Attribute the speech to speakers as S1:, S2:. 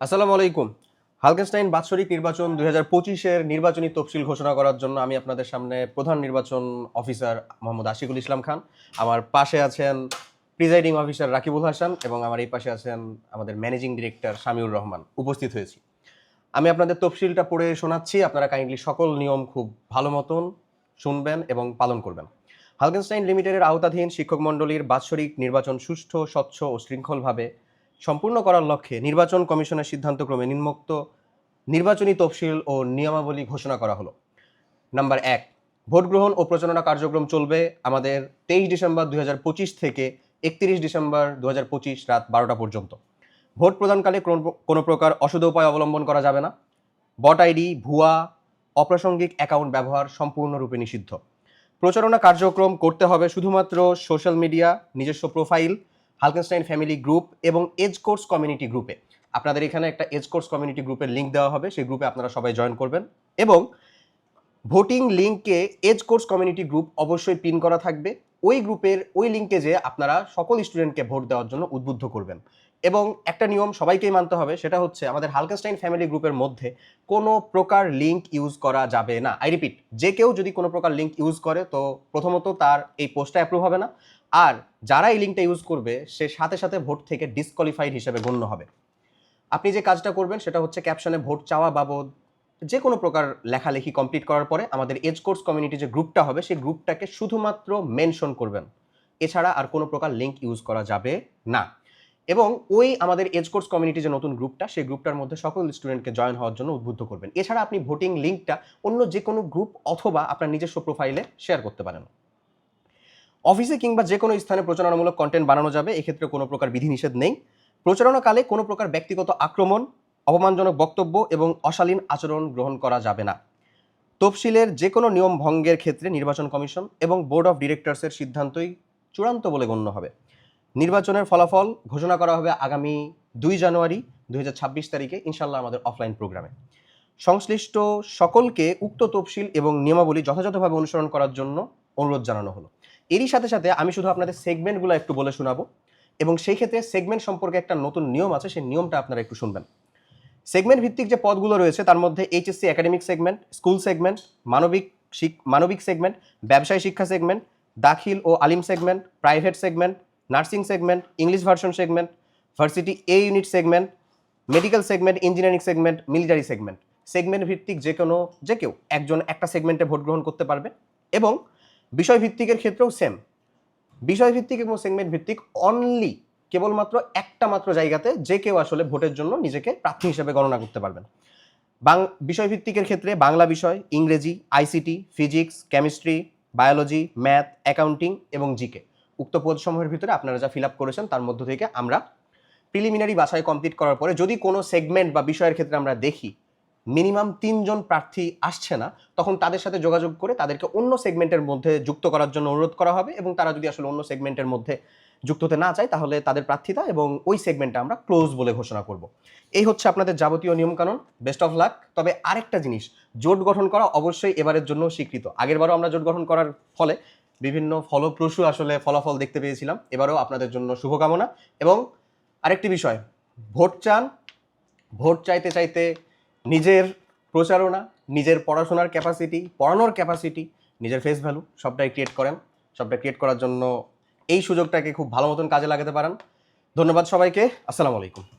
S1: আসসালামু আলাইকুম। হালকেনস্টাইন বাৎসরিক নির্বাচন দুই হাজার পঁচিশের নির্বাচনী তফসিল ঘোষণা করার জন্য আমি আপনাদের সামনে প্রধান নির্বাচন অফিসার মোহাম্মদ আশিকুল ইসলাম খান, আমার পাশে আছেন প্রিজাইডিং অফিসার রাকিবুল হাসান এবং আমার এই পাশে আছেন আমাদের ম্যানেজিং ডিরেক্টর শামিউর রহমান উপস্থিত হয়েছি। আমি আপনাদের তফসিলটা পড়ে শোনাচ্ছি, আপনারা কাইন্ডলি সকল নিয়ম খুব ভালো মতন শুনবেন এবং পালন করবেন। হালকেনস্টাইন লিমিটেডের আওতাধীন শিক্ষক মণ্ডলীর বাৎসরিক নির্বাচন সুষ্ঠু, স্বচ্ছ ও শৃঙ্খলভাবে সম্পূর্ণ করার লক্ষ্যে নির্বাচন কমিশনের সিদ্ধান্তক্রমে নিম্নোক্ত নির্বাচনী তফসিল ও নিয়মাবলী ঘোষণা করা হলো। নাম্বার এক, ভোট গ্রহণ ও প্রচারণা কার্যক্রম চলবে আমাদের তেইশ ডিসেম্বর দু হাজার পঁচিশ থেকে একত্রিশ ডিসেম্বর দু হাজার পঁচিশ রাত বারোটা পর্যন্ত। ভোট প্রদানকালে কোনো প্রকার অসুধ উপায় অবলম্বন করা যাবে না। বট আইডি, ভুয়া, অপ্রাসঙ্গিক অ্যাকাউন্ট ব্যবহার সম্পূর্ণরূপে নিষিদ্ধ। প্রচারণা কার্যক্রম করতে হবে শুধুমাত্র সোশ্যাল মিডিয়া, নিজস্ব প্রোফাইল হালকেনস্টাইন ফ্যামিলি গ্রুপ এবং এজ কোর্স কমিউনিটি গ্রুপে আপনাদের এখানে একটা এজ কোর্স কমিউনিটি গ্রুপের লিঙ্ক দেওয়া হবে, সেই গ্রুপে আপনারা সবাই জয়েন করবেন। এবং ভোটিং লিঙ্কে এজ কোর্স কমিউনিটি গ্রুপ অবশ্যই পিন করা থাকবে। ওই গ্রুপের ওই লিঙ্কে যে আপনারা সকল স্টুডেন্টকে ভোট দেওয়ার জন্য উদ্বুদ্ধ করবেন। এবং একটা নিয়ম সবাইকেই মানতে হবে, সেটা হচ্ছে আমাদের হালকাস্টাইন ফ্যামিলি গ্রুপের মধ্যে কোনো প্রকার লিঙ্ক ইউজ করা যাবে না। আই রিপিট যে কেউ যদি কোনো প্রকার লিঙ্ক ইউজ করে, তো প্রথমত তার এই পোস্টটা অ্যাপ্রুভ হবে না। আর যারা এই লিঙ্কটা ইউজ করবে, সে সাথে সাথে ভোট থেকে ডিসকোয়ালিফাইড হিসেবে গণ্য হবে। আপনি যে কাজটা করবেন, সেটা হচ্ছে ক্যাপশনে ভোট চাওয়া বাবদ যে কোনো প্রকার লেখালেখি কমপ্লিট করার পরে আমাদের এজ কোর্স কমিউনিটি যে গ্রুপটা হবে, সেই গ্রুপটাকে শুধুমাত্র মেনশন করবেন। এছাড়া আর কোনো প্রকার লিঙ্ক ইউজ করা যাবে না। এবং ওই আমাদের এজ কোর্স কমিউনিটি যে নতুন গ্রুপটা সেই গ্রুপটার মধ্যে সকল স্টুডেন্টকে জয়েন হওয়ার জন্য উদ্বুদ্ধ করবেন। এছাড়া আপনি ভোটিং লিঙ্কটা অন্য যে কোনো গ্রুপ অথবা আপনার নিজস্ব প্রোফাইলে শেয়ার করতে পারেন। অফিসে কিংবা যে কোনো স্থানে প্রচারণামূলক কন্টেন্ট বানানো যাবে, এক্ষেত্রে কোনো প্রকার বিধিনিষেধ নেই। প্রচারণাকালে কোনো প্রকার ব্যক্তিগত আক্রমণ, অপমানজনক বক্তব্য এবং অশালীন আচরণ গ্রহণ করা যাবে না। তফসিলের যে কোনো নিয়ম ভঙ্গের ক্ষেত্রে নির্বাচন কমিশন এবং বোর্ড অফ ডিরেক্টরসের সিদ্ধান্তই চূড়ান্ত বলে গণ্য হবে। নির্বাচনের ফলাফল ঘোষণা করা হবে আগামী দুই জানুয়ারি দুই হাজার ছাব্বিশ তারিখে ইনশাল্লাহ আমাদের অফলাইন প্রোগ্রামে সংশ্লিষ্ট সকলকে উক্ত তফসিল এবং নিয়মাবলী যথাযথভাবে অনুসরণ করার জন্য অনুরোধ জানানো হলো। এরই সাথে সাথে আমি শুধু আপনাদের সেগমেন্টগুলো একটু বলে শোনাবো এবং সেই ক্ষেত্রে সেগমেন্ট সম্পর্কে একটা নতুন নিয়ম আছে, সেই নিয়মটা আপনারা একটু শুনবেন। সেগমেন্ট ভিত্তিক যে পদগুলো রয়েছে, তার মধ্যে HSC academic segment school segment মানবিক মানবিক সেগমেন্ট ব্যবসায় শিক্ষা সেগমেন্ট দাখিল ও আলিম segment private segment nursing segment, English version segment, varsity A unit segment, medical segment, engineering segment, military segment. Segment ভিত্তিক যে কোনো, যে কেউ একজন একটা সেগমেন্টে ভোট গ্রহণ করতে পারবে এবং বিষয় ভিত্তিকের ক্ষেত্রেও সেম বিষয় ভিত্তিক এবং সেগমেন্ট ভিত্তিক অনলি কেবলমাত্র একটা মাত্র জায়গাতে যে কেউ আসলে ভোটের জন্য নিজেকে প্রার্থী হিসেবে গণনা করতে পারবেন। বাং বিষয় ভিত্তিকের ক্ষেত্রে বাংলা বিষয়, ইংরেজি, ICT, physics, chemistry, biology, math, accounting এবং জিকে। উক্ত পদসমূহের ভিতরে আপনারা যা ফিল আপ করেছেন তার মধ্য থেকে আমরা প্রিলিমিনারি বাছাই কমপ্লিট করার পরে যদি কোনো সেগমেন্ট বা বিষয়ের ক্ষেত্রে আমরা দেখি মিনিমাম তিনজন প্রার্থী আসছে না, তখন তাদের সাথে যোগাযোগ করে তাদেরকে অন্য সেগমেন্টের মধ্যে যুক্ত করার জন্য অনুরোধ করা হবে এবং তারা যদি আসলে অন্য সেগমেন্টের মধ্যে যুক্ত হতে না চায়, তাহলে তাদের প্রার্থিতা এবং ওই সেগমেন্টটা আমরা ক্লোজ বলে ঘোষণা করব। এই হচ্ছে আপনাদের যাবতীয় নিয়মকানুন। বেস্ট অফ লাক তবে আরেকটা জিনিস, জোট গঠন করা অবশ্যই এবারের জন্য স্বীকৃত। আগেরবারও আমরা জোট গঠন করার ফলে বিভিন্ন ফলপ্রসূ আসলে ফলাফল দেখতে পেয়েছিলাম। এবারও আপনাদের জন্য শুভকামনা এবং আরেকটি বিষয়, ভোট চান, ভোট চাইতে চাইতে নিজের প্রচারণা, নিজের পড়াশোনার ক্যাপাসিটি পড়ানোর ক্যাপাসিটি নিজের ফেস ভ্যালু সবটাই ক্রিয়েট করেন। সবটা ক্রিয়েট করার জন্য এই সুযোগটাকে খুব ভালো মতন কাজে লাগাতে পারেন। ধন্যবাদ সবাইকে। আসসালামু আলাইকুম।